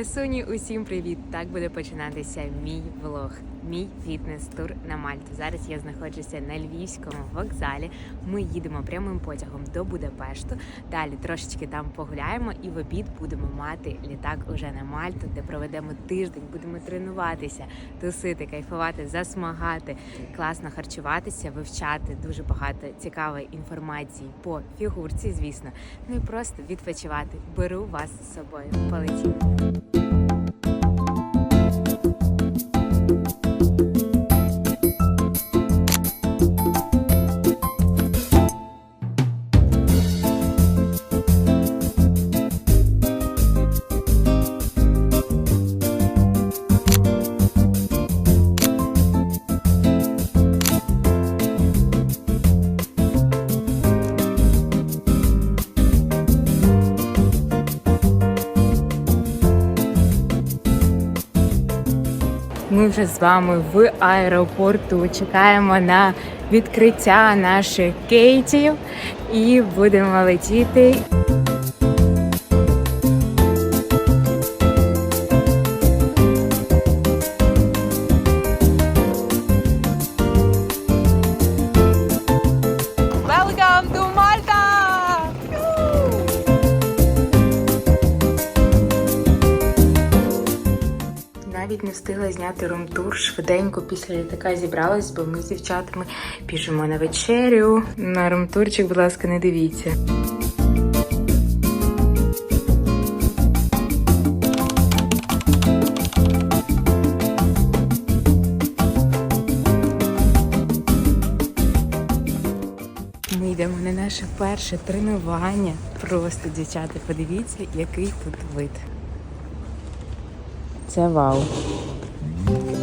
красуні, усім привіт! Так буде починатися мій влог, мій фітнес-тур на Мальту. Зараз я знаходжуся на львівському вокзалі. Ми їдемо прямим потягом до Будапешту. Далі трошечки там погуляємо, і в обід будемо мати літак уже на Мальту, де проведемо тиждень. Будемо тренуватися, тусити, кайфувати, засмагати, класно харчуватися, вивчати дуже багато цікавої інформації по фігурці, звісно. Ну і просто відпочивати. Беру вас з собою. Полетіли. Ми вже з вами в аеропорту. Чекаємо на відкриття наших кейтів і будемо летіти. Встигла зняти румтур. Швиденько після літака зібралась, бо ми з дівчатами біжимо на вечерю. На румтурчик, будь ласка, не дивіться. Ми йдемо на наше перше тренування. Просто, дівчата, подивіться, який тут вид. Це вау. Всім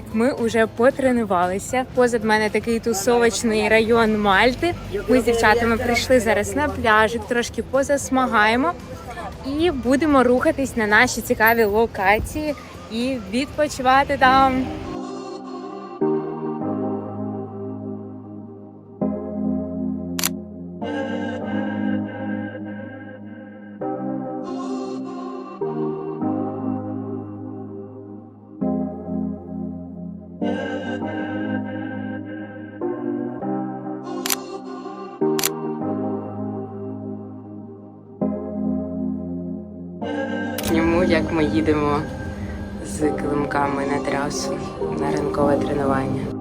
привітик! Ми вже потренувалися. Позад мене такий тусовочний район Мальти. Ми з дівчатами прийшли зараз на пляжик, трошки позасмагаємо і будемо рухатись на наші цікаві локації і відпочивати там. Як ми їдемо з килимками на трасу на ранкове тренування.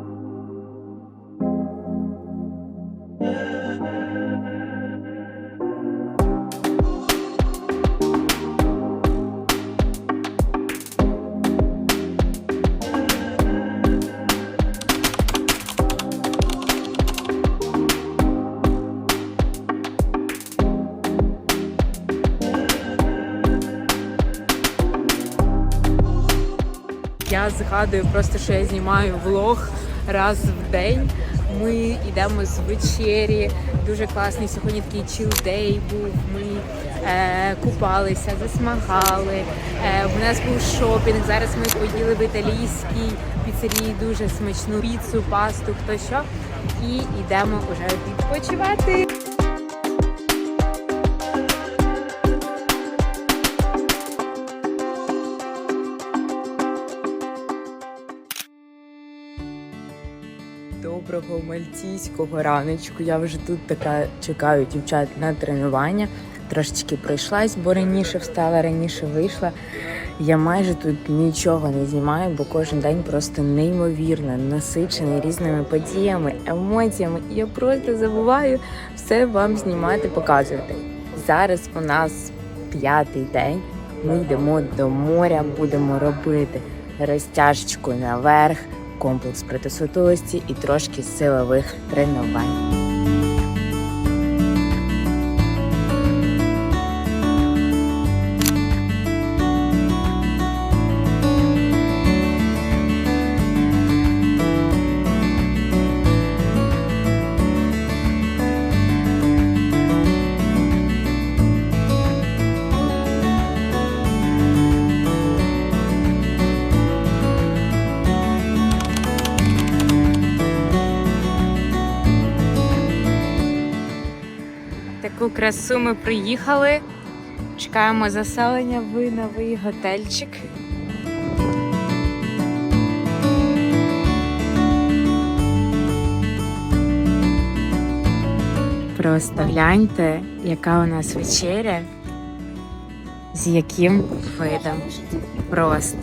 Я згадую просто, що я знімаю влог раз в день. Ми йдемо з вечері. Дуже класний сьогодні такий чіл-дей був. Ми е, купалися, засмагали. Е, у нас був шопінг. Зараз ми поїли в італійській піцерії дуже смачну піцу, пасту, хто що. І йдемо вже відпочивати. Доброго мальтійського раночку. Я вже тут така чекаю дівчат на тренування. Трошечки пройшлась, бо раніше встала, раніше вийшла. Я майже тут нічого не знімаю, бо кожен день просто неймовірно насичений різними подіями, емоціями. Я просто забуваю все вам знімати, показувати. Зараз у нас п'ятий день Ми йдемо до моря, будемо робити розтяжечку наверх, комплекс протисутовості і трошки силових тренувань. Таку красу ми приїхали. Чекаємо заселення в новий готельчик. Просто гляньте, яка у нас вечеря, з яким видом. Просто.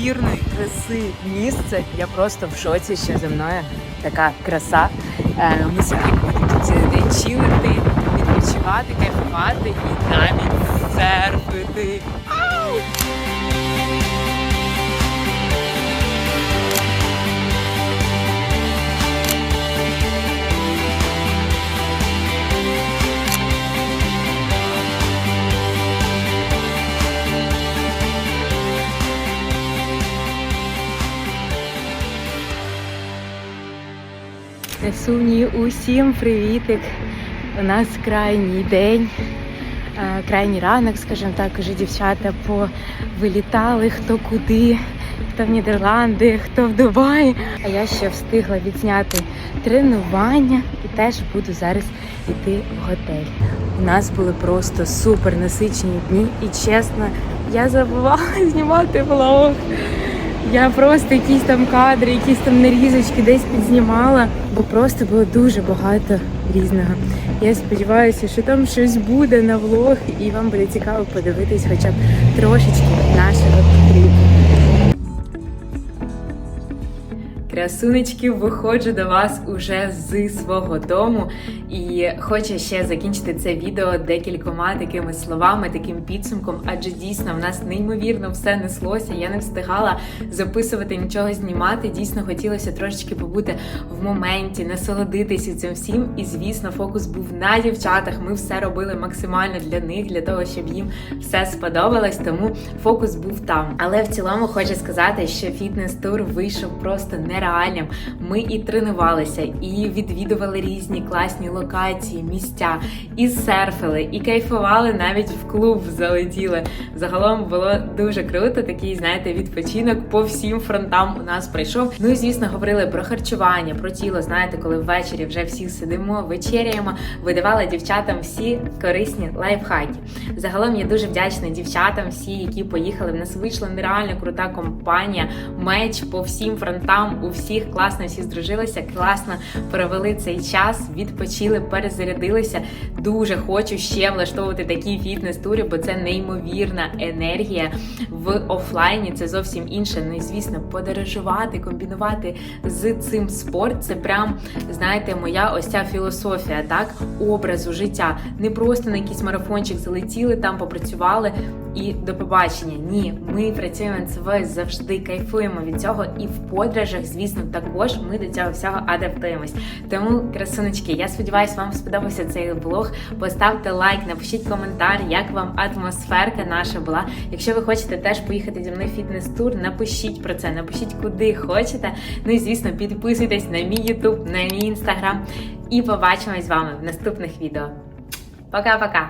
Неймовірної краси місце. Я просто в шоці, що зі мною така краса. Е, Ми сьогодні будемо чилити, відпочивати, кайфувати і навіть серфити. Красуні, усім привітик! У нас крайній день, е, крайній ранок, скажімо так, уже дівчата повилітали хто куди, хто в Нідерланди, хто в Дубаї. А я ще встигла відзняти тренування і теж буду зараз йти в готель. У нас були просто супер насичені дні, і чесно, я забувала знімати влог. Я просто якісь там кадри, якісь там нарізочки десь підзнімала, бо просто було дуже багато різного. Я сподіваюся, що там щось буде на влог, і вам буде цікаво подивитись хоча б трошечки нашого тріпу. Красунечки, виходжу до вас уже з свого дому і хочу ще закінчити це відео декількома такими словами, таким підсумком, адже дійсно в нас неймовірно все неслося. Я не встигала записувати нічого знімати. Дійсно хотілося трошечки побути в моменті, насолодитися цим всім. І звісно, фокус був на дівчатах. Ми все робили максимально для них, для того, щоб їм все сподобалось. Тому фокус був там. Але в цілому хочу сказати, що фітнес-тур вийшов просто нереальним. Ми і тренувалися, і відвідували різні класні локації, місця, і серфили, і кайфували навіть в клуб залетіли. Загалом було дуже круто. Такий, знаєте, відпочинок по всім фронтам у нас пройшов. Ну і звісно, говорили про харчування, про тіло. Знаєте, коли ввечері вже всі сидимо, вечеряємо, видавали дівчатам всі корисні лайфхаки. Загалом я дуже вдячна дівчатам, всі, які поїхали. В нас вийшла нереально крута компанія. Меч по всім фронтам. У всіх класно всі здружилися, класно провели цей час, відпочили, перезарядилися. Дуже хочу ще влаштовувати такі фітнес-тури, бо це неймовірна енергія в офлайні. Це зовсім інше. Ну і звісно, подорожувати, комбінувати з цим спорт. Це прям знаєте, моя ось ця філософія, так образу життя. Не просто на якийсь марафончик залетіли, там попрацювали. І до побачення. Ні, ми працюємо над собою завжди кайфуємо від цього, і в подорожах, звісно, також ми до цього всього адаптуємось. Тому, красунечки, я сподіваюся, вам сподобався цей влог. Поставте лайк, напишіть коментар, як вам атмосферка наша була. Якщо ви хочете теж поїхати зі мною фітнес-тур, напишіть про це, напишіть куди хочете. Ну і звісно, підписуйтесь на мій YouTube, на мій інстаграм. І побачимось з вами в наступних відео. Пока-пока!